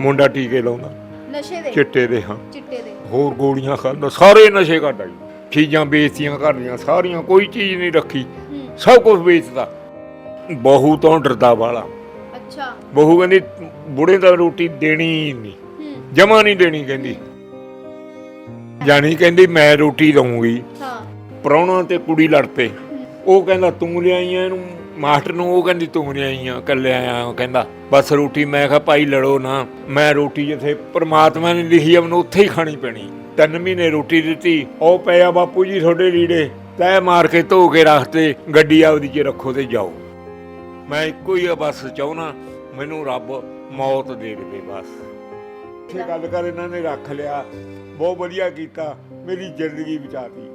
ਮੁੰਡਾ ਟੀਕੇ ਲਾਉਂਦਾ। ਨਸ਼ੇ ਦੇ। ਚਿੱਟੇ ਦੇ ਹਾਂ। ਚਿੱਟੇ ਦੇ। ਹੋਰ ਗੋਲੀਆਂ ਖਾਂਦਾ ਸਾਰੇ ਨਸ਼ੇ ਕਰਦਾ ਜੀ। ਚੀਜ਼ਾਂ ਵੇਚਤੀਆਂ ਘਰ ਦੀਆਂ ਸਾਰੀਆਂ ਕੋਈ ਚੀਜ਼ ਨਹੀਂ ਰੱਖੀ। ਸਭ ਕੁਝ ਵੇਚਦਾ ਬਹੂ ਤੋਂ ਡਰਦਾ ਵਾਲਾ। ਅੱਛਾ। ਬਹੂ ਕਹਿੰਦੀ ਬੁੜੇ ਦਾ ਰੋਟੀ ਦੇਣੀ ਨਹੀਂ। ਜਮਾ ਨਹੀਂ ਦੇਣੀ ਕਹਿੰਦੀ। ਜਾਣੀ ਕਹਿੰਦੀ ਮੈਂ ਰੋਟੀ ਦਊਂਗੀ। ਹਾਂ। ਪ੍ਰਾਹੁਣਾ ਤੇ ਕੁੜੀ ਲੜ ਪਏ। ਉਹ ਕਹਿੰਦਾ ਤੂੰ ਲਿਆਈਆਂ ਇਹਨੂੰ ਮਾਸਟਰ ਨੂੰ ਉਹ ਕਹਿੰਦੀ, ਤੂੰ ਲਿਆਈਆਂ ਕੱਲੇ ਆਇਆ ਉਹ ਕਹਿੰਦਾ, ਬਸ ਰੋਟੀ ਮੈਂ ਕਿਹਾ, ਭਾਈ ਲੜੋ ਨਾ, ਮੈਂ ਰੋਟੀ ਜਿੱਥੇ ਪ੍ਰਮਾਤਮਾ ਨੇ ਲਿਖੀ ਆ, ਮੈਨੂੰ ਉੱਥੇ ਹੀ ਖਾਣੀ ਪੈਣੀ। ਤਿੰਨ ਮਹੀਨੇ ਰੋਟੀ ਦਿੱਤੀ, ਉਹ ਪਿਆ ਬਾਪੂ ਜੀ ਤੁਹਾਡੇ ਲੀੜੇ ਤੈ ਮਾਰ ਕੇ ਧੋ ਕੇ ਰੱਖਤੇ ਗੱਡੀ ਆਪਦੀ 'ਚ ਰੱਖੋ ਤੇ ਜਾਓ। ਮੈਂ ਇੱਕੋ ਹੀ ਆ ਬਸ ਚਾਹੁੰਨਾ ਮੈਨੂੰ ਰੱਬ ਮੌਤ ਦੇ ਦੇਵੇ ਬਸ। ਇੱਥੇ ਗੱਲ ਕਰ, ਇਹਨਾਂ ਨੇ ਰੱਖ ਲਿਆ, ਬਹੁਤ ਵਧੀਆ ਕੀਤਾ, ਮੇਰੀ ਜ਼ਿੰਦਗੀ ਬਚਾਤੀ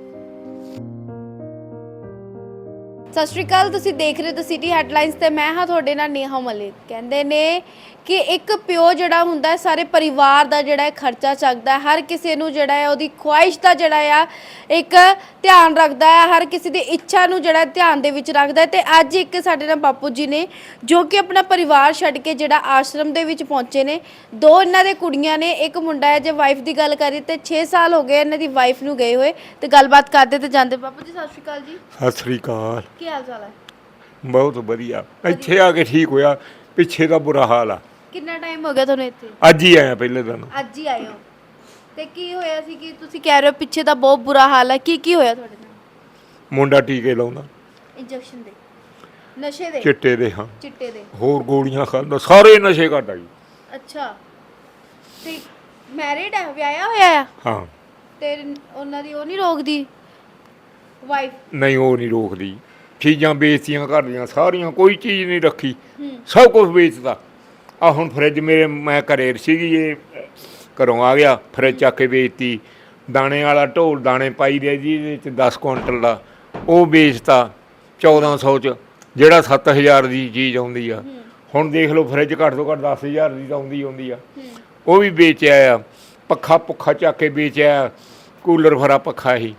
ਸਤਿ ਸ਼੍ਰੀ ਅਕਾਲ, ਤੁਸੀਂ ਦੇਖ ਰਹੇ ਹੋ ਸਿਟੀ ਹੈਡਲਾਈਨਸ ਤੇ ਮੈਂ ਹਾਂ ਤੁਹਾਡੇ ਨਾਲ ਨੇਹਾ ਮਲਿਕ। ਕਹਿੰਦੇ ਨੇ ਕਿ ਇੱਕ ਪਿਓ ਜਿਹੜਾ ਹੁੰਦਾ ਹੈ, ਸਾਰੇ ਪਰਿਵਾਰ ਦਾ ਜਿਹੜਾ ਹੈ ਖਰਚਾ ਚੱਕਦਾ ਹਰ ਕਿਸੇ ਨੂੰ ਜਿਹੜਾ ਹੈ ਉਹਦੀ ਖੁਆਇਸ਼ ਦਾ ਜਿਹੜਾ ਆ ਇੱਕ ਧਿਆਨ ਰੱਖਦਾ ਹੈ, ਹਰ ਕਿਸੇ ਦੀ ਇੱਛਾ ਨੂੰ ਜਿਹੜਾ ਧਿਆਨ ਦੇ ਵਿੱਚ ਰੱਖਦਾ ਹੈ ਤੇ ਅੱਜ ਇੱਕ ਸਾਡੇ ਨਾਲ ਬਾਪੂ ਜੀ ਨੇ ਜੋ ਕਿ ਆਪਣਾ ਪਰਿਵਾਰ ਛੱਡ ਕੇ ਜਿਹੜਾ ਆਸ਼ਰਮ ਦੇ ਵਿੱਚ ਪਹੁੰਚੇ ਨੇ। ਦੋ ਇਹਨਾਂ ਦੇ ਕੁੜੀਆਂ ਨੇ, ਇੱਕ ਮੁੰਡਾ ਹੈ ਜੇ ਵਾਈਫ ਦੀ ਗੱਲ ਕਰੀ ਤੇ 6 ਸਾਲ ਹੋ ਗਏ ਇਹਨਾਂ ਦੀ ਵਾਈਫ ਨੂੰ ਗਏ ਹੋਏ ਤੇ ਗੱਲਬਾਤ ਕਰਦੇ ਤੇ ਜਾਂਦੇ। ਬਾਪੂ ਜੀ, ਸਤਿ ਸ਼੍ਰੀ ਅਕਾਲ ਜੀ। ਸਤਿ ਸ੍ਰੀ ਅਕਾਲ। ਕੀ ਹਾਲ ਚਾਲ ਹੈ? ਬਹੁਤ ਵਧੀਆ। ਇੱਥੇ ਆ ਕੇ ਠੀਕ ਹੋਇਆ ਪਿੱਛੇ ਦਾ ਬੁਰਾ ਹਾਲ ਆ। ਕਿੰਨਾ ਟਾਈਮ ਹੋ ਗਿਆ ਤੁਹਾਨੂੰ ਇੱਥੇ? ਅੱਜ ਹੀ ਆਇਆ ਪਹਿਲੇ ਦਿਨ। ਅੱਜ ਹੀ ਆਏ ਹੋ। ਤੇ ਕੀ ਹੋਇਆ ਸੀ ਕਿ ਤੁਸੀਂ ਕਹਿ ਰਹੇ ਹੋ ਪਿੱਛੇ ਦਾ ਬਹੁਤ ਬੁਰਾ ਹਾਲ ਹੈ? ਕੀ ਕੀ ਹੋਇਆ ਤੁਹਾਡੇ ਨਾਲ? ਮੁੰਡਾ ਟੀਕੇ ਲਾਉਂਦਾ। ਇੰਜੈਕਸ਼ਨ ਦੇ। ਨਸ਼ੇ ਦੇ? ਚਿੱਟੇ ਦੇ ਹਾਂ। ਚਿੱਟੇ ਦੇ। ਹੋਰ ਗੋਲੀਆਂ ਖਾਂਦਾ। ਸਾਰੇ ਨਸ਼ੇ ਕਰਦਾ ਜੀ। ਅੱਛਾ। ਤੇ ਮੈਰਿਡ ਹੈ? ਵਿਆਹਿਆ ਹੋਇਆ ਆ? ਹਾਂ। ਤੇ ਉਹਨਾਂ ਦੀ ਉਹ ਨਹੀਂ ਰੋਕਦੀ? ਵਾਈਫ ਨਹੀਂ ਉਹ ਨਹੀਂ ਰੋਕਦੀ। ਚੀਜ਼ਾਂ ਵੇਚਤੀਆਂ ਘਰ ਦੀਆਂ ਸਾਰੀਆਂ ਕੋਈ ਚੀਜ਼ ਨਹੀਂ ਰੱਖੀ। ਸਭ ਕੁਝ ਵੇਚਦਾ ਆ ਹੁਣ ਫਰਿੱਜ ਮੇਰੇ ਮੈਂ ਘਰੇ ਸੀਗੀ ਇਹ ਘਰੋਂ ਆ ਗਿਆ ਫਰਿੱਜ ਚੱਕ ਕੇ ਵੇਚਤੀ। ਦਾਣੇ ਵਾਲਾ ਢੋਲ ਦਾਣੇ ਪਾਈ ਰਿਹਾ ਜੀ ਇਹਦੇ ਚ 10 ਕੁਇੰਟਲ ਦਾ। ਉਹ ਵੇਚਤਾ 1400 ਚ ਜਿਹੜਾ 7000 ਦੀ ਚੀਜ਼ ਆਉਂਦੀ ਆ। ਹੁਣ ਦੇਖ ਲਓ ਫਰਿੱਜ ਘੱਟ ਤੋਂ ਘੱਟ 10000 ਦੀ ਤਾਂ ਆਉਂਦੀ ਆਉਂਦੀ ਆ। ਉਹ ਵੀ ਵੇਚਿਆ ਆ। ਪੱਖਾ ਪੁੱਖਾ ਚੱਕ ਕੇ ਵੇਚਿਆ। ਕੂਲਰ ਫਰਾ ਪੱਖਾ ਹੂੰ।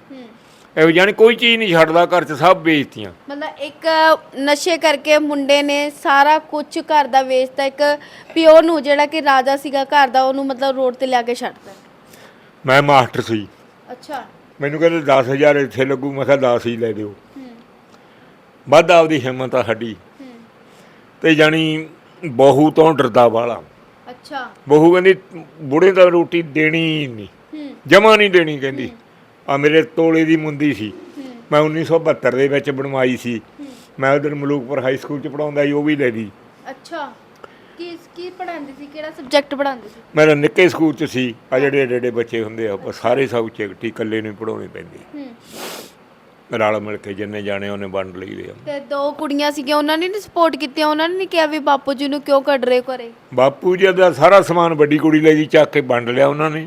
ਇਹੋ ਜਾਨੀ ਕੋਈ ਚੀਜ਼ ਨਹੀਂ ਛੱਡਦਾ ਘਰ 'ਚ ਸਭ ਵੇਚਤੀਆਂ। ਮਤਲਬ ਇੱਕ ਨਸ਼ੇ ਕਰਕੇ ਮੁੰਡੇ ਨੇ ਸਾਰਾ ਕੁਝ ਘਰ ਦਾ ਵੇਚਤਾ ਇੱਕ ਪਿਓ ਨੂੰ ਜਿਹੜਾ ਕਿ ਰਾਜਾ ਸੀਗਾ ਘਰ ਦਾ ਉਹਨੂੰ ਮਤਲਬ ਰੋਡ ਤੇ ਲਿਆ ਕੇ ਛੱਡਤਾ। ਮੈਂ ਮਾਸਟਰ ਸੀ। ਅੱਛਾ। ਮੈਨੂੰ ਕਹਿੰਦੇ 10000 ਇੱਥੇ ਲੱਗੂ ਮੈਂ ਕਿਹਾ 10 ਹੀ ਲੈ ਦਿਓ। ਹੂੰ ਵੱਧ ਆਪਦੀ ਹਿੰਮਤ ਆ ਸਾਡੀ। ਹੂੰ ਤੇ ਜਾਣੀ ਬਹੂ ਤੋਂ ਡਰਦਾ ਵਾਲਾ। ਅੱਛਾ। ਬਹੂ ਕਹਿੰਦੀ ਬੁੜੇ ਦਾ ਰੋਟੀ ਦੇਣੀ ਨਹੀਂ। ਜਮਾ ਨਹੀਂ ਦੇਣੀ ਕਹਿੰਦੀ। ਆ ਮੇਰੇ ਤੋਲੇ ਦੀ ਮੁੰਦੀ ਸੀ। ਮੈਂ 1972 ਦੇ ਵਿੱਚ ਬਣਵਾਈ ਸੀ। ਮੈਂ ਉਧਰ ਮਲੂਕਪੁਰ ਹਾਈ ਸਕੂਲ 'ਚ ਪੜਾਉਂਦਾ ਸੀ ਉਹ ਵੀ ਲੈ ਲਈ ਅੱਛਾ। ਕੀ ਕੀ ਪੜਾਉਂਦੀ ਸੀ? ਕਿਹੜਾ ਸਬਜੈਕਟ ਪੜਾਉਂਦੀ ਸੀ? ਮੇਰਾ ਨਿੱਕੇ ਸਕੂਲ 'ਚ ਸੀ। ਆ ਜਿਹੜੇ ਏਡੇ ਏਡੇ ਬੱਚੇ ਹੁੰਦੇ ਆ ਸਾਰੇ ਸਬਜੈਕਟ ਹੀ ਇਕੱਲੇ ਨੂੰ ਪੜਾਉਣੇ ਪੈਂਦੇ। ਰਲ ਮਿਲ ਕੇ ਜਿੰਨੇ ਜਾਣੇ ਉਹਨੇ ਵੰਡ ਲਈਦੇ ਆ। ਤੇ ਦੋ ਕੁੜੀਆਂ ਸੀਗੀਆਂ ਉਹਨਾਂ ਨੇ ਨਹੀਂ ਸਪੋਰਟ ਕੀਤੀ ਉਹਨਾਂ ਨੇ ਨਹੀਂ ਕਿਹਾ ਵੀ ਬਾਪੂ ਜੀ ਨੂੰ ਕਿਉਂ ਕੱਢ ਰਹੇ ਘਰੇ? ਬਾਪੂ ਜੀ ਦਾ ਸਾਰਾ ਸਮਾਨ ਵੱਡੀ ਕੁੜੀ ਲੈ ਗਈ ਚੱਕ ਕੇ ਵੰਡ ਲਿਆ ਉਹਨਾਂ ਨੇ।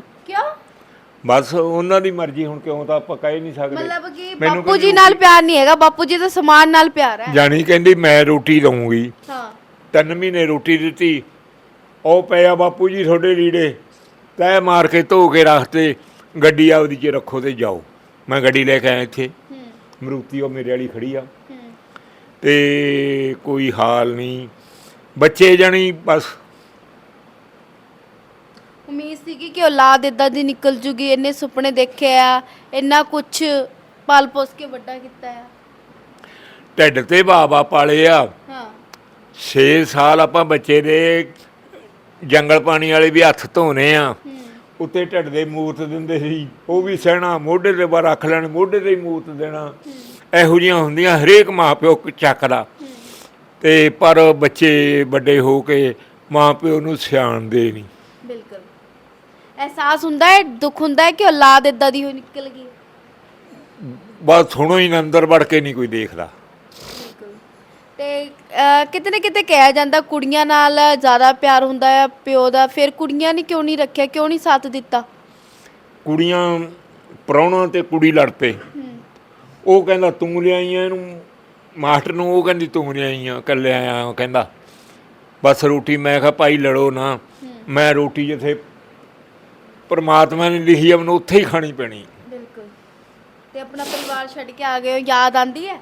ਬਸ ਉਹਨਾਂ ਦੀ ਮਰਜ਼ੀ ਹੁਣ ਕਿਉਂ ਤਾਂ ਆਪਾਂ ਕਹਿ ਨਹੀਂ ਸਕਦੇ। ਮਤਲਬ ਕਿ ਮੈਨੂੰ ਬਾਪੂ ਜੀ ਨਾਲ ਪਿਆਰ ਨਹੀਂ ਹੈਗਾ ਬਾਪੂ ਜੀ ਦਾ ਸਮਾਨ ਨਾਲ ਪਿਆਰ ਹੈ। ਜਾਣੀ ਕਹਿੰਦੀ ਮੈਂ ਰੋਟੀ ਦਊਂਗੀ। ਹਾਂ। ਤਿੰਨ ਮਹੀਨੇ ਰੋਟੀ ਦਿੱਤੀ ਉਹ ਪਿਆ ਬਾਪੂ ਜੀ ਤੁਹਾਡੇ ਲੀੜੇ ਤੈ ਮਾਰ ਕੇ ਧੋ ਕੇ ਰੱਖਤੇ ਗੱਡੀ ਆਪਦੀ 'ਚ ਰੱਖੋ ਤੇ ਜਾਓ। ਮੈਂ ਗੱਡੀ ਲੈ ਕੇ ਆਇਆ ਇੱਥੇ। ਮਰੂਤੀ ਉਹ ਮੇਰੇ ਵਾਲੀ ਖੜੀ ਆ। ਤੇ ਕੋਈ ਹਾਲ ਨਹੀਂ। ਬੱਚੇ ਜਾਣੀ ਬਸ ਉਮੀਦ ਸੀਗੀ ਕਿ ਔਲਾਦ ਇਦਾਂ ਦੀ ਨਿਕਲ ਜੂਗੀ ਇੰਨੇ ਸੁਪਨੇ ਦੇਖੇ ਆ ਇੰਨਾ ਕੁਝ ਪਾਲ ਪੋਸ ਕੇ ਵੱਡਾ ਕੀਤਾ ਆ। ਢਿੱਡ ਤੇ ਬਾਬਾ ਪਾਲੇ ਆ। ਹਾਂ। 6 ਸਾਲ ਆਪਾਂ ਬੱਚੇ ਦੇ ਜੰਗਲ ਪਾਣੀ ਵਾਲੇ ਵੀ ਹੱਥ ਧੋਨੇ ਆ। ਉੱਤੇ ਢਿੱਡ ਦੇ ਮੂਤ ਦਿੰਦੇ ਸੀ ਉਹ ਵੀ ਸਹਿਣਾ ਮੋਢੇ ਤੇ ਬਾ ਰੱਖ ਲੈਣ ਮੋਢੇ ਤੇ ਹੀ ਮੂਤ ਦੇਣਾ। ਇਹੋ ਜੀਆਂ ਹੁੰਦੀਆਂ ਹਰੇਕ ਮਾਪਿਓ ਚੱਕਦਾ। ਤੇ ਪਰ ਬੱਚੇ ਵੱਡੇ ਹੋ ਕੇ ਮਾਪਿਓ ਨੂੰ ਸਿਆਣਦੇ ਨਹੀਂ। ਅਹਿਸਾਸ ਹੁੰਦਾ ਹੈ ਦੁੱਖ ਹੁੰਦਾ ਹੈ ਕਿ ਔਲਾਦ ਇਦਾਂ ਦੀ ਹੋਈ ਨਿਕਲ ਗਈ? ਬਸ ਸੁਣੋ ਹੀ ਅੰਦਰ ਵੜ ਕੇ ਨਹੀਂ ਕੋਈ ਦੇਖਦਾ। ਤੇ ਅਹ, ਕਿਤੇ ਨਾ ਕਿਤੇ ਕਿਹਾ ਜਾਂਦਾ ਕੁੜੀਆਂ ਨਾਲ ਜ਼ਿਆਦਾ ਪਿਆਰ ਹੁੰਦਾ ਹੈ ਪਿਓ ਦਾ। ਫਿਰ ਕੁੜੀਆਂ ਨੇ ਕਿਉਂ ਨਹੀਂ ਰੱਖਿਆ ਕਿਉਂ ਨਹੀਂ ਸਾਥ ਦਿੱਤਾ? ਕੁੜੀਆਂ ਪ੍ਰਾਹੁਣਾ ਤੇ ਕੁੜੀ ਲੜ ਪਏ। ਉਹ ਕਹਿੰਦਾ ਤੂੰ ਲਿਆਈਆਂ ਇਹਨੂੰ? ਮਾਸਟਰ ਨੂੰ ਉਹ ਕਹਿੰਦੀ ਤੂੰ ਲਿਆਈਆਂ ਕੱਲੇ ਆਇਆ ਉਹ ਕਹਿੰਦਾ। ਬਸ ਰੋਟੀ ਮੈਂ ਕਿਹਾ ਭਾਈ ਲੜੋ ਨਾ। ਮੈਂ ਰੋਟੀ ਜਿੱਥੇ ਪਰਮਾਤਮਾ ਨੇ ਲਿਖੀ ਆ ਮੈਨੂੰ ਉੱਥੇ ਹੀ ਖਾਣੀ ਪੈਣੀ। ਬਿਲਕੁਲ। ਤੇ ਆਪਣਾ ਪਰਿਵਾਰ ਛੱਡ ਕੇ ਆ ਗਏ ਹੋ ਯਾਦ ਆਂਦੀ ਹੈ?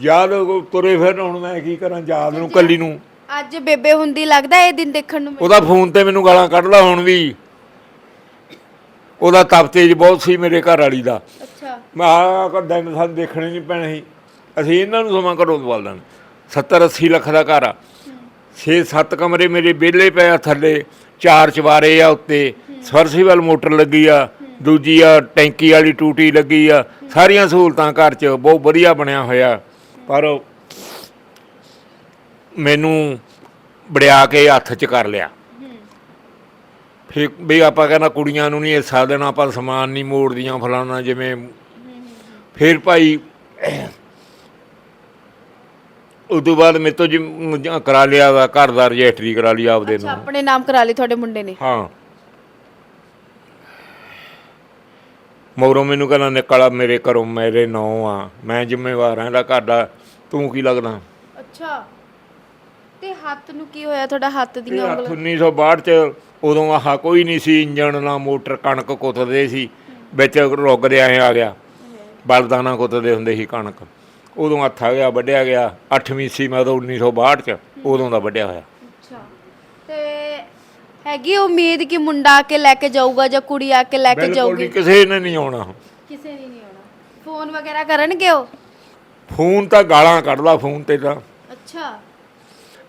ਯਾਦ ਉਹ ਤੁਰੇ ਫਿਰ ਹੁਣ ਮੈਂ ਕੀ ਕਰਾਂ ਯਾਦ ਨੂੰ ਕੱਲੀ ਨੂੰ। ਅੱਜ ਬੇਬੇ ਹੁੰਦੀ ਲੱਗਦਾ ਇਹ ਦਿਨ ਦੇਖਣ ਨੂੰ ਮਿਲ- ਉਹਦਾ ਫੋਨ ਤੇ ਮੈਨੂੰ ਗਾਲਾਂ ਕੱਢਦਾ ਹੁਣ ਵੀ। ਉਹਦਾ ਤਪ ਤੇਜ ਬਹੁਤ ਸੀ ਮੇਰੇ ਘਰ ਵਾਲੀ ਦਾ। ਅੱਛਾ। ਮੈਂ ਆ ਕੋ ਦਿਨ ਸਾਨੂੰ ਦੇਖਣੇ ਨਹੀਂ ਪੈਣੇ ਸੀ। ਅਸੀਂ ਇਹਨਾਂ ਨੂੰ ਸਮਾਂ ਘਰੋਂ ਦਵਾਲ ਦੇਣ 70 80 ਲੱਖ ਦਾ ਘਰ ਆ। 6 7 ਕਮਰੇ ਮੇਰੇ ਵਿਹਲੇ ਪਏ ਆ ਥੱਲੇ। ਚਾਰ ਚਵਾਰੇ ਆ ਉੱਤੇ ਸਵਰਸੀਵਲ ਮੋਟਰ ਲੱਗੀ ਆ, ਦੂਜੀ ਆ ਟੈਂਕੀ ਵਾਲੀ ਟੂਟੀ ਲੱਗੀ ਆ, ਸਾਰੀਆਂ ਸਹੂਲਤਾਂ ਘਰ 'ਚ ਬਹੁਤ ਵਧੀਆ ਬਣਿਆ ਹੋਇਆ। ਪਰ ਮੈਨੂੰ ਵੜਿਆ ਕੇ ਹੱਥ 'ਚ ਕਰ ਲਿਆ। ਫਿਰ ਵੀ ਆਪਾਂ ਕਹਿੰਦਾ ਕੁੜੀਆਂ ਨੂੰ ਨਹੀਂ ਹਿੱਸਾ ਦੇਣਾ ਆਪਾਂ ਸਮਾਨ ਨਹੀਂ ਮੋੜਦੀਆਂ ਫਲਾਣਾ ਜਿਵੇਂ। ਫਿਰ ਭਾਈ ਉਸ ਤੋਂ ਬਾਅਦ ਮੇਰੇ ਤੋਂ ਜੀ ਮ- ਕਰਾ ਲਿਆ ਵਾ ਘਰ ਦਾ ਰਜਿਸਟਰੀ ਕਰਾ ਲਈ ਆਪਦੇ ਅੱਛਾ ਨੂੰ। ਆਪਣੇ ਨਾਮ ਕਰਾ ਲਈ ਤੁਹਾਡੇ ਮੁੰਡੇ ਨੇ? ਹਾਂ। ਮੋਰੋ ਮੈਨੂੰ ਕਹਿੰਦਾ ਨਿਕਲ ਮੇਰੇ ਘਰੋਂ ਮੇਰੇ ਨਾਂ ਆ ਮੈਂ ਜ਼ਿੰਮੇਵਾਰ ਹਾਂ ਇਹਦਾ ਘਰ ਦਾ ਤੂੰ ਕੀ ਲੱਗਦਾ? ਅੱਛਾ। ਤੇ ਹੱਥ ਨੂੰ ਕੀ ਹੋਇਆ ਤੁਹਾਡਾ ਹੱਥ ਇਹ ਦੀਆਂ ਹੱਥ ਉਂਗਲਾਂ 1962 ਚ ਉਦੋਂ ਆਹ ਕੋਈ ਨਹੀਂ ਸੀ ਇੰਜਣ ਨਾ ਮੋਟਰ ਕਣਕ ਕੁੱਤਦੇ ਸੀ ਵਿੱਚ ਰੁੱਗਦੇ ਆਏ ਆ ਗਿਆ। ਬਲਦਾਨਾ ਕੁੱਤਦੇ ਹੁੰਦੇ ਸੀ ਕਣਕ। ਉਦੋਂ ਹੱਥ ਆ ਗਿਆ ਵੱਢਿਆ ਗਿਆ। 8ਵੀਂ ਸੀ ਮੈਂ ਉਦੋਂ 1962 ਚ ਉਦੋਂ ਦਾ ਵੱਢਿਆ ਹੋਇਆ। ਅੱਛਾ। ਤੇ ਹੈਗੀ ਉਮੀਦ ਕਿ ਮੁੰਡਾ ਆ ਕੇ ਲੈ ਕੇ ਜਾਊਗਾ ਜਾਂ ਕੁੜੀ ਆ ਕੇ ਲੈ ਕੇ ਬਿਲਕੁਲ ਜਾਊਗੀ? ਨਹੀਂ ਕਿਸੇ ਨੇ ਨਹੀਂ ਆਉਣਾ। ਕਿਸੇ ਨੇ ਨਹੀਂ ਆਉਣਾ। ਫੋਨ ਵਗੈਰਾ ਕਰਨਗੇ ਉਹ? ਫੋਨ ਤਾਂ ਗਾਲਾਂ ਕੱਢਦਾ ਫੋਨ ਤੇ ਤਾਂ। ਅੱਛਾ।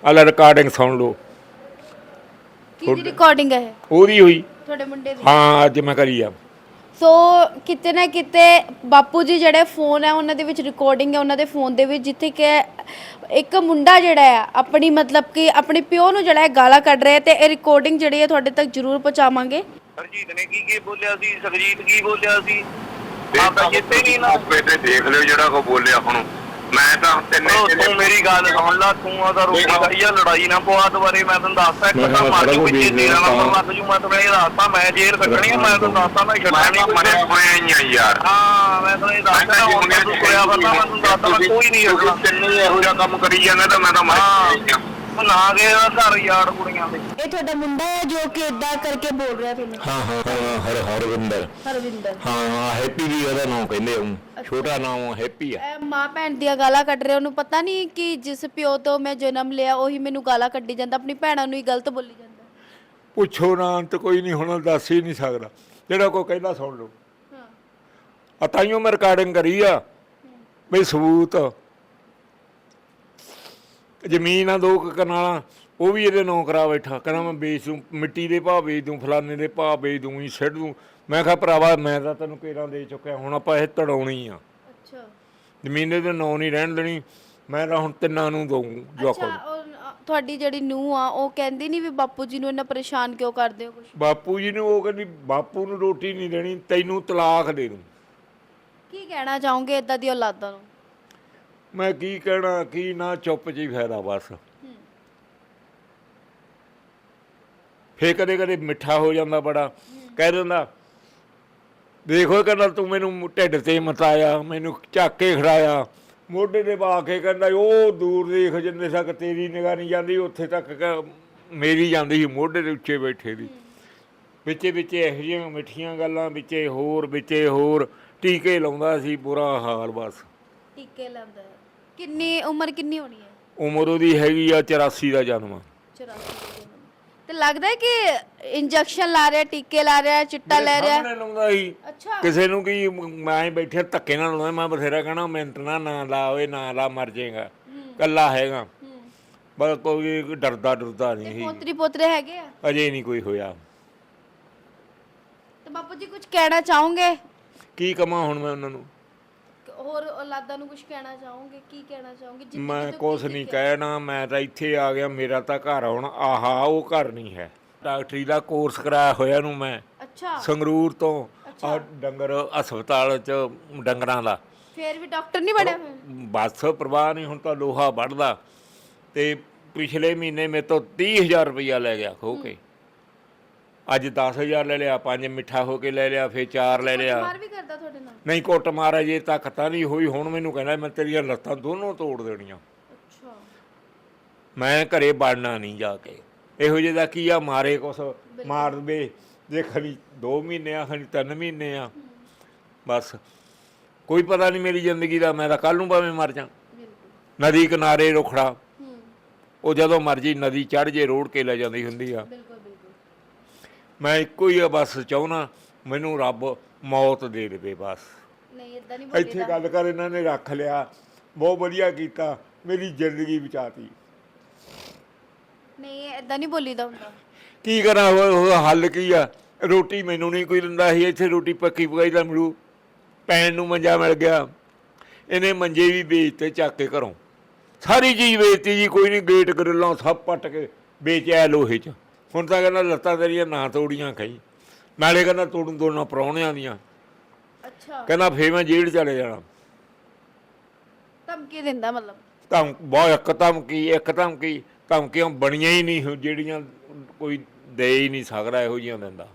ਆਹ ਰਿਕਾਰਡਿੰਗ ਸੁਣ ਲਓ। ਕਿਹਦੀ ਰਿਕਾਰਡਿੰਗ ਹੈ ਇਹ? ਉਹਦੀ ਹੋਈ। ਤੁਹਾਡੇ ਮੁੰਡੇ ਦੀ? ਹਾਂ ਅੱਜ ਮੈਂ ਕਰੀ ਆ। ਸੋ ਕਿਤੇ ਨਾ ਕਿਤੇ ਬਾਪੂ ਜੀ ਜਿਹੜੇ ਫੋਨ ਹੈ ਉਹਨਾਂ ਦੇ ਵਿੱਚ ਰਿਕਾਰਡਿੰਗ ਹੈ ਉਹਨਾਂ ਦੇ ਫੋਨ ਦੇ ਵਿੱਚ ਜਿੱਥੇ ਕਿ ਇੱਕ ਮੁੰਡਾ ਜਿਹੜਾ ਹੈ ਆਪਣੀ ਮਤਲਬ ਕਿ ਆਪਣੇ ਪਿਓ ਨੂੰ ਜਿਹੜਾ ਹੈ ਗਾਲਾਂ ਕੱਢ ਰਿਹਾ ਹੈ ਤੇ ਇਹ ਰਿਕਾਰਡਿੰਗ ਜਿਹੜੀ ਹੈ ਤੁਹਾਡੇ ਤੱਕ ਜ਼ਰੂਰ ਪਹੁੰਚਾਵਾਂਗੇ। ਹਰਜੀਤ ਨੇ ਕੀ ਕੀ ਬੋਲਿਆ ਸੀ? ਸੁਖਜੀਤ ਕੀ ਬੋਲਿਆ ਸੀ? ਆਪਦਾ ਜਿੱਤੇ ਨਹੀਂ ਨਾ। ਤੇ ਦੇਖ ਲਿਓ ਜਿਹੜਾ ਕੋ ਬੋਲਿਆ ਹੁਣ। ਮੈਂ ਤਾਂ ਤਿੰਨੇ ਉਹ ਤੂੰ ਮੇਰੀ ਗੱਲ ਸੁਣ ਲਾ ਤੂੰ ਉਹਦਾ ਰੋਟੀ ਖਾਈ ਆ ਲੜਾਈ ਨਾ ਪਵਾ ਦੁਬਾਰੇ ਮੈਂ ਤੈਨੂੰ ਦੱਸਦਾ ਇੱਕ ਤਾਂ ਮਰ ਜੂ ਪਿੱਛੇ ਤੇਰਾ ਨੰਬਰ ਲੱਗ ਜੂ ਮੈਂ ਤੈਨੂੰ ਇਹ ਦੱਸਦਾ ਮੈਂ ਜੇਲ੍ਹ ਕੱਟਣੀ ਆ, ਮੈਂ ਤੈਨੂੰ ਦੱਸਦਾ ਮੈਂ ਛੱਡਣਾ ਨਹੀਂ ਤਾਂ ਮਰਿਆ ਹੋਇਆ ਹੀ ਆ ਯਾਰ। ਹਾਂ ਮੈਂ ਤੈਨੂੰ ਇਹ ਦੱਸਦਾ ਤਾਂ ਹੁਣ ਤੂੰ ਤੁਰਿਆ ਫਿਰਦਾ ਮੈਂ ਤੈਨੂੰ ਦੱਸਦਾ ਕੋਈ ਨਹੀਂ ਇਹੋ ਜਿਹਾ ਕੰਮ ਕਰੀ ਜਾਂਦਾ ਤਾਂ ਮੈਂ ਤਾਂ ਮਰ ਗਿਆ ਨਾ ਗਏ ਘਰ ਯਾਰ ਕੁੜੀਆਂ ਦੇ। ਇਹ ਤੁਹਾਡਾ ਮੁੰਡਾ ਹੈ ਜੋ ਕਿ ਇਦਾਂ ਕਰਕੇ ਬੋਲ ਰਿਹਾ ਤੁਹਾਨੂੰ ਹਾਂ ਹਾਂ ਹਰ ਹਰਵਿੰਦਰ। ਹਰਵਿੰਦਰ। ਹਾਂ ਹੈਪੀ ਵੀ ਉਹਦਾ ਨਾਮ ਕਹਿੰਦੇ ਉਹਨੂੰ। ਛੋਟਾ ਨਾਮ ਹੈਪੀ ਆ। ਇਹ ਮਾਂ ਭੈਣ ਦੀਆਂ ਗਾਲਾਂ ਕੱਢ ਰਿਹਾ ਉਹਨੂੰ ਪਤਾ ਨਹੀਂ ਕਿ ਜਿਸ ਪਿਓ ਤੋਂ ਮੈਂ ਜਨਮ ਲਿਆ ਉਹੀ ਮੈਨੂੰ ਗਾਲਾਂ ਕੱਢੀ ਜਾਂਦਾ ਆਪਣੀ ਭੈਣਾਂ ਨੂੰ ਹੀ ਗਲਤ ਬੋਲੀ ਜਾਂਦਾ। ਪੁੱਛੋ ਨਾ ਅੰਤ ਕੋਈ ਨਹੀਂ ਹੁਣ ਦੱਸ ਹੀ ਨਹੀਂ ਸਕਦਾ। ਜਿਹੜਾ ਕੋਈ ਕਹਿੰਦਾ ਸੁਣ ਲਓ। ਹਾਂ। ਆ ਤਾਈਓ ਮੈਂ ਰਿਕਾਰਡਿੰਗ ਕਰੀ ਆ। ਬਈ ਸਬੂਤ ਜ਼ਮੀਨ ਆ ਦੋ ਕਨਾਲਾਂ ਉਹ ਵੀ ਇਹਦੇ ਨਾਂ ਕਰਾ ਬੈਠਾ। ਕਹਿੰਦਾ ਮੈਂ ਵੇਚ ਦੂੰ ਮਿੱਟੀ ਦੇ ਭਾਅ ਵੇਚ ਦੂੰ ਫਲਾਣੇ ਦੇ ਭਾਅ ਵੇਚ ਦੂੰ ਹੀ ਸਿੱਟ ਦੂੰ। ਮੈਂ ਕਿਹਾ ਭਰਾਵਾ ਮੈਂ ਤਾਂ ਤੈਨੂੰ ਕੇਰਾਂ ਦੇ ਚੁੱਕਿਆ ਹੁਣ ਆਪਾਂ ਇਹ ਤੜਾਉਣੀ ਆ। ਅੱਛਾ। ਜ਼ਮੀਨ ਦੇ ਨਾਂ ਨਹੀਂ ਰਹਿਣ ਦੇਣੀ ਮੈਂ ਤਾਂ ਹੁਣ ਤਿੰਨਾਂ ਨੂੰ ਦਊਂ ਜੋ ਅੱਛਾ ਉਹ, ਅ, ਤੁਹਾਡੀ ਜਿਹੜੀ ਨੂੰਹ ਆ ਉਹ ਕਹਿੰਦੀ ਨਹੀਂ ਵੀ ਬਾਪੂ ਜੀ ਨੂੰ ਇੰਨਾ ਪਰੇਸ਼ਾਨ ਕਿਉਂ ਕਰਦੇ ਹੋ ਕੁਝ ਬਾਪੂ ਜੀ ਨੂੰ ਉਹ ਕਹਿੰਦੀ ਬਾਪੂ ਨੂੰ ਰੋਟੀ ਨਹੀਂ ਦੇਣੀ ਤੈਨੂੰ ਤਲਾਕ ਦੇ ਦੂੰ। ਕੀ ਕਹਿਣਾ ਚਾਹੋਗੇ ਇਦਾਂ ਦੀ ਔਲਾਦਾਂ ਨੂੰ? ਮੈਂ ਕੀ ਕਹਿਣਾ ਕੀ ਨਾ ਚੁੱਪ ਜੀ ਫਾਇਦਾ ਬਸ। ਫੇਰ ਕਦੇ ਕਦੇ ਮਿੱਠਾ ਹੋ ਜਾਂਦਾ ਬੜਾ। ਕਹਿ ਦਿੰਦਾ ਦੇਖੋ ਕਹਿੰਦਾ ਤੂੰ ਮੈਨੂੰ ਢਿੱਡ ਤੇ ਮਤਾਇਆ ਮੈਨੂੰ ਝੱਕ ਕੇ ਖੜਾਇਆ। ਮੋਢੇ ਤੇ ਪਾ ਕੇ ਕਹਿੰਦਾ ਉਹ ਦੂਰ ਦੇਖ ਜਿੰਨੇ ਤੱਕ ਤੇਰੀ ਨਿਗਾਹ ਨਹੀਂ ਜਾਂਦੀ ਉੱਥੇ ਤੱਕ ਮੇਰੀ ਜਾਂਦੀ ਸੀ ਮੋਢੇ ਦੇ ਉੱਚੇ ਬੈਠੇ ਦੀ। ਵਿੱਚੇ ਵਿੱਚੇ ਇਹੋ ਜਿਹੀਆਂ ਮਿੱਠੀਆਂ ਗੱਲਾਂ ਵਿੱਚੇ ਹੋਰ ਵਿੱਚੇ ਹੋਰ ਟੀਕੇ ਲਾਉਂਦਾ ਸੀ ਬੁਰਾ ਹਾਲ ਬਸ। ਟੀਕੇ ਲਾਉਂਦਾ। ਕਿੰਨੀ ਉਮਰ ਕਿੰਨੀ ਹੋਣੀ ਹੈ? ਉਮਰ ਉਹਦੀ ਹੈਗੀ ਆ 84 ਦਾ ਜਨਮ। 84 ਦੀ ਉਮਰ। ਤੇ ਲੱਗਦਾ ਹੈ ਕਿ ਇੰਜੈਕਸ਼ਨ ਲਾ ਰਿਹਾ ਟੀਕੇ ਲਾ ਰਿਹਾ ਚਿੱਟਾ ਲੈ ਰਿਹਾ? ਸਾਹਮਣੇ ਲਾਉਂਦਾ ਸੀ। ਅੱਛਾ। ਕਿਸੇ ਨੂੰ ਕੀ ਮੈਂ ਹੀ ਬੈਠੇ ਧੱਕੇ ਨਾਲ ਲਾਉਂਦਾ ਮੈਂ ਬਥੇਰਾ ਕਹਿਣਾ ਮਿੰਟ ਨਾ ਨਾ ਲਾ ਓਏ ਨਾ ਲਾ ਮਰ ਜਾਏਗਾ। ਕੱਲਾ ਹੈਗਾ। ਹੂੰ। ਬਸ ਕੋਈ ਡਰਦਾ ਡਰਦਾ ਨਹੀਂ ਸੀ। ਪੋਤਰੀ ਪੋਤਰੇ ਹੈਗੇ ਆ? ਅਜੇ ਨਹੀਂ ਕੋਈ ਹੋਇਆ। ਤੇ ਬਾਪੂ ਜੀ ਕੁਝ ਕਹਿਣਾ ਚਾਹੋਗੇ? ਕੀ ਕਮਾਂ ਹੁਣ ਮੈਂ ਉਹਨਾਂ ਨੂੰ? ਹੋਰ ਔਲਾਦਾਂ ਨੂੰ ਕੁਝ ਕਹਿਣਾ ਚਾਹੋਗੇ? ਕੀ ਕਹਿਣਾ ਚਾਹੋਗੇ? ਜ਼ਿੰਦਗੀ ਮੈਂ ਤੋਂ ਕੁਛ ਕੀ ਨਹੀਂ? ਕਹਿਣਾ ਮੈਂ ਤਾਂ ਇੱਥੇ ਆ ਗਿਆ ਮੇਰਾ ਤਾਂ ਘਰ ਹੁਣ ਆਹਾ ਉਹ ਘਰ ਨਹੀਂ ਹੈ। ਡਾਕਟਰੀ ਦਾ ਕੋਰਸ ਕਰਾਇਆ ਹੋਇਆ ਨੂੰ ਮੈਂ। ਅੱਛਾ। ਸੰਗਰੂਰ ਤੋਂ ਆ ਡੰਗਰ ਹਸਪਤਾਲ ਚ ਡੰਗਰਾਂ ਦਾ। ਫੇਰ ਵੀ ਡਾਕਟਰ ਨਹੀਂ ਬਣਿਆ ਬਸ ਪ੍ਰਵਾਹ ਨਹੀਂ ਹੁਣ ਤਾਂ ਲੋਹਾ ਵੱਢਦਾ। ਤੇ ਪਿਛਲੇ ਮਹੀਨੇ ਮੇਰੇ ਤੋਂ 30000 ਰੁਪਇਆ ਲੈ ਗਿਆ ਖੋ ਕੇ। ਅੱਜ 10000 ਲੈ ਲਿਆ ਪੰਜ ਮਿੱਠਾ ਹੋ ਕੇ ਲੈ ਲਿਆ ਫੇਰ ਚਾਰ ਲੈ ਲਿਆ। ਮਾਰ ਵੀ ਕਰਦਾ ਤੁਹਾਡੇ ਨਾਲ? ਨਹੀਂ ਕੁੱਟ ਮਾਰਾ ਜੇ ਤੱਕ ਤਾਂ ਨਹੀਂ ਹੋਈ ਹੁਣ ਮੈਨੂੰ ਕਹਿੰਦਾ ਮੈਂ ਤੇਰੀਆਂ ਲੱਤਾਂ ਦੋਨੋਂ ਤੋੜ ਦੇਣੀਆਂ। ਅੱਛਾ। ਮੈਂ ਘਰੇ ਵੜਨਾ ਨਹੀਂ ਜਾ ਕੇ। ਇਹੋ ਜਿਹੇ ਦਾ ਕੀ ਆ ਮਾਰੇ ਕੁਛ ਮਾਰ ਦਵੇ ਜੇ ਖਣੀ 2 ਮਹੀਨੇ ਆ ਖਣੀ 3 ਮਹੀਨੇ ਆ। ਬਸ। ਕੋਈ ਪਤਾ ਨਹੀਂ ਮੇਰੀ ਜ਼ਿੰਦਗੀ ਦਾ ਮੈਂ ਤਾਂ ਕੱਲ ਨੂੰ ਭਾਵੇਂ ਮਰ ਜਾ ਬਿਲਕੁਲ। ਨਦੀ ਕਿਨਾਰੇ ਰੁਖੜਾ। ਹੂੰ। ਉਹ ਜਦੋਂ ਮਰਜ਼ੀ ਨਦੀ ਚੜ ਜੇ ਰੋੜ ਕੇ ਲੈ ਜਾਂਦੀ ਹੁੰਦੀ ਆ। ਬਿਲਕੁਲ। ਮੈਂ ਇੱਕੋ ਹੀ ਆ ਬਸ ਚਾਹੁੰਨਾ ਮੈਨੂੰ ਰੱਬ ਮੌਤ ਦੇ ਦੇਵੇ ਬਸ। ਨਹੀਂ ਇਦਾਂ ਨਹੀਂ ਇੱਥੇ ਬੋਲੀਦਾ ਗੱਲ ਕਰ ਇਹਨਾਂ ਨੇ ਰੱਖ ਲਿਆ ਬਹੁਤ ਵਧੀਆ ਕੀਤਾ ਮੇਰੀ ਜ਼ਿੰਦਗੀ ਬਚਾਤੀ। ਨਹੀਂ ਇਦਾਂ ਨਹੀਂ ਬੋਲੀਦਾ ਹੁੰਦਾ। ਕੀ ਕਰਾਂ ਹੋਰ ਹੱਲ ਕੀ ਆ? ਰੋਟੀ ਮੈਨੂੰ ਨਹੀਂ ਕੋਈ ਦਿੰਦਾ ਸੀ ਇੱਥੇ ਰੋਟੀ ਪੱਕੀ ਪਕਾਈ ਦਾ ਮਿਲੂ ਪੈਣ ਨੂੰ ਮੰਜਾ ਮਿਲ ਗਿਆ। ਇਹਨੇ ਮੰਜੇ ਵੀ ਵੇਚਤੇ ਚੱਕ ਕੇ ਘਰੋਂ। ਸਾਰੀ ਚੀਜ਼ ਵੇਚਤੀ ਜੀ ਕੋਈ ਨਹੀਂ ਗੇਟ ਗਰਿੱਲਾਂ ਸਭ ਪੱਟ ਕੇ ਵੇਚਿਆ ਲੋਹੇ 'ਚ। ਹੁਣ ਤਾਂ ਕਹਿੰਦਾ ਲੱਤਾਂ ਤੇਰੀਆਂ ਨਾ ਤੋੜੀਆਂ ਖਾਈ ਨਾਲੇ ਕਹਿੰਦਾ ਤੋੜਨ ਦੋਨਾਂ ਪ੍ਰਾਹੁਣਿਆਂ ਦੀਆਂ। ਅੱਛਾ। ਕਹਿੰਦਾ ਫੇਰ ਮੈਂ ਜੇਲ੍ਹ ਚਲੇ ਜਾਣਾ। ਧਮਕੀ ਦਿੰਦਾ ਮਤਲਬ? ਧਮ ਬਹੁਤ ਇੱਕ ਧਮਕੀ ਇੱਕ ਧਮਕੀ। ਧਮਕੀਆਂ ਬਣੀਆਂ ਹੀ ਨਹੀਂ ਜਿਹੜੀਆਂ ਕੋਈ ਦੇ ਹੀ ਨਹੀਂ ਸਕਦਾ ਇਹੋ ਜਿਹੀਆਂ ਦਿੰਦਾ।